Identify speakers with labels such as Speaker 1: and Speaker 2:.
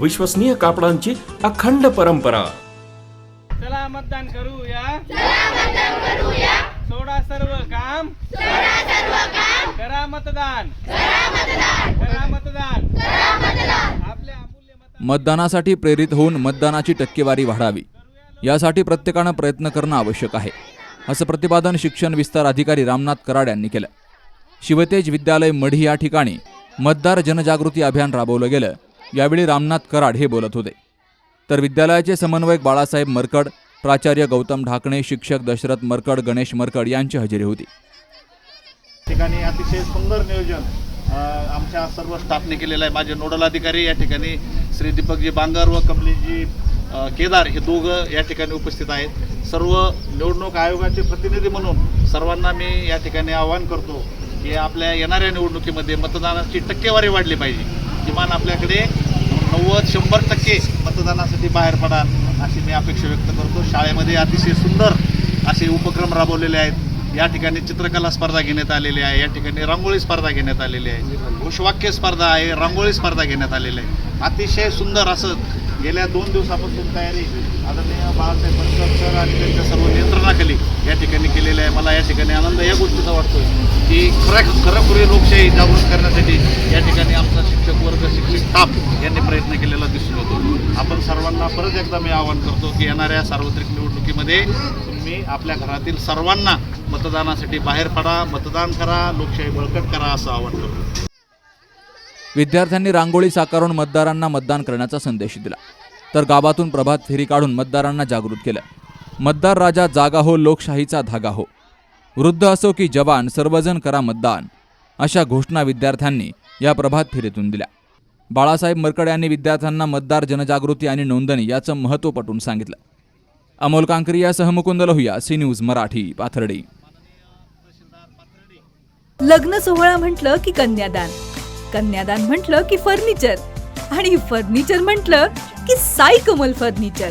Speaker 1: विश्वसनीय कापडांची अखंड परंपरा.
Speaker 2: चला मतदान करूया. सोडा सर्व काम. करा मतदान. करा मतदान. आपले अमूल्य मत
Speaker 3: मतदानासाठी प्रेरित होऊन मतदानाची टक्केवारी वाढावी. यासाठी प्रत्येकानं प्रयत्न करणं आवश्यक आहे. असं प्रतिपादन शिक्षण विस्तार अधिकारी रामनाथ कराड यांनी केलं. शिवतेज विद्यालय मढी या ठिकाणी मतदार जनजागृती अभियान राबवलं गेलं. यावेळी रामनाथ कराड हे बोलत होते. तर विद्यालयाचे समन्वयक बाळासाहेब मरकड प्राचार्य गौतम ढाकणे शिक्षक दशरथ मरकड गणेश मरकड यांची हजेरी होती.
Speaker 4: ठिकाणी अतिशय सुंदर नियोजन आमच्या सर्व स्टाफने केलेलं आहे. माझे नोडल अधिकारी या ठिकाणी श्री दीपकजी बांगर व कमलीजी केदार हे दोघं या ठिकाणी उपस्थित आहेत. सर्व निवडणूक आयोगाचे प्रतिनिधी म्हणून सर्वांना मी या ठिकाणी आवाहन करतो की आपल्या येणाऱ्या निवडणुकीमध्ये मतदानाची टक्केवारी वाढली पाहिजे. किमान आपल्याकडे नव्वद शंभर टक्के मतदानासाठी बाहेर पडाल अशी मी अपेक्षा व्यक्त करतो. शाळेमध्ये अतिशय सुंदर असे उपक्रम राबवलेले आहेत. या ठिकाणी चित्रकला स्पर्धा घेण्यात आलेली आहे. या ठिकाणी रांगोळी स्पर्धा घेण्यात आलेली आहे. घोषवाक्य स्पर्धा आहे रांगोळी स्पर्धा घेण्यात आलेली आहे. अतिशय सुंदर असं गेल्या दोन दिवसापासून तयारी आदरणीय बाळासाहेब बनकर सर आणि त्यांच्या सर्व ठिकाणी केलेलं आहे. मला या ठिकाणी आनंद या गोष्टीचा वाटतो की खऱ्या खरोखरी लोकशाही जागृत करण्यासाठी या ठिकाणी आमचा शिक्षक वर्ग शिक्षक स्टाफ यांनी प्रयत्न केलेला दिसून येतो. आपण सर्वांना परत एकदा मी आवाहन करतो की येणाऱ्या सार्वत्रिक निवडणुकीमध्ये तुम्ही आपल्या घरातील सर्वांना मतदानासाठी बाहेर पडा मतदान करा लोकशाही बळकट करा असं आवाहन करतो.
Speaker 3: विद्यार्थ्यांनी रांगोळी साकारून मतदारांना मतदान करण्याचा संदेश दिला. तर गावातून प्रभात फेरी काढून मतदारांना जागृत केलं. मतदार राजा जागा हो लोकशाहीचा धागा हो. वृद्ध असो की जवान सर्वजण करा मतदान अशा घोषणा विद्यार्थ्यांनी या प्रभात फेरीतून दिल्या. बाळासाहेब मरकड यांनी विद्यार्थ्यांना मतदार जनजागृती आणि नोंदणी याचं महत्त्व पटवून सांगितलं. अमोल कांकरी यासह मुकुंद लोहिया सी न्यूज मराठी पाथर्डी.
Speaker 5: लग्न सोहळा म्हटलं की कन्यादान कन्यादान म्हटलं की फर्निचर आणि फर्निचर म्हटलं की साई कमल फर्निचर.